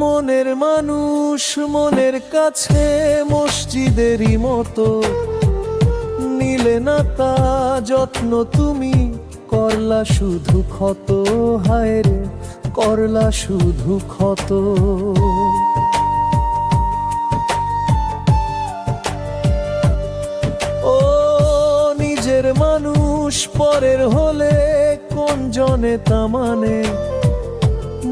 মনের মানুষ মনের কাছে মসজিদেরই মতো। নিলে না তা যত্ন তুমি, করলা শুধু ক্ষত, হায় করলা শুধু ক্ষত। ও নিজের মানুষ পরের হলে কোন জনে তা মানে?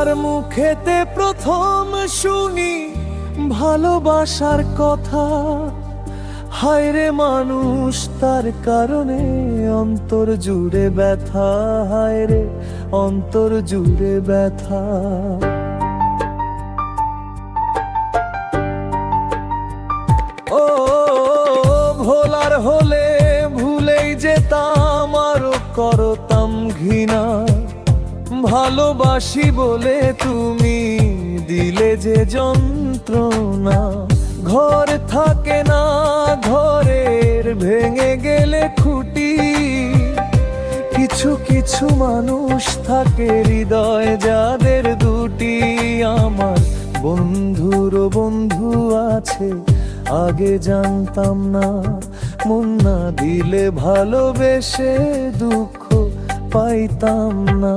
যার মুখেতে প্রথম শুনি ভালোবাসার কথা। হায়রে মানুষ, তার কারণে অন্তর জুড়ে ব্যথা। হায়রে অন্তর জুড়ে ব্যথা। ও, ভোলার হলে ভুলেই যেতাম, আরও করতাম ঘৃণা। ভালোবাসি বলে তুমি দিলে যে যন্ত্রণা। ঘর থাকে না, ঘরের ভেঙে গেলে খুঁটি। কিছু কিছু মানুষ থাকে হৃদয় যাদের দুটি। আমার বন্ধুর বন্ধু আছে, আগে জানতাম না। মুন্না দিলে ভালোবেসে দুঃখ পাইতাম না।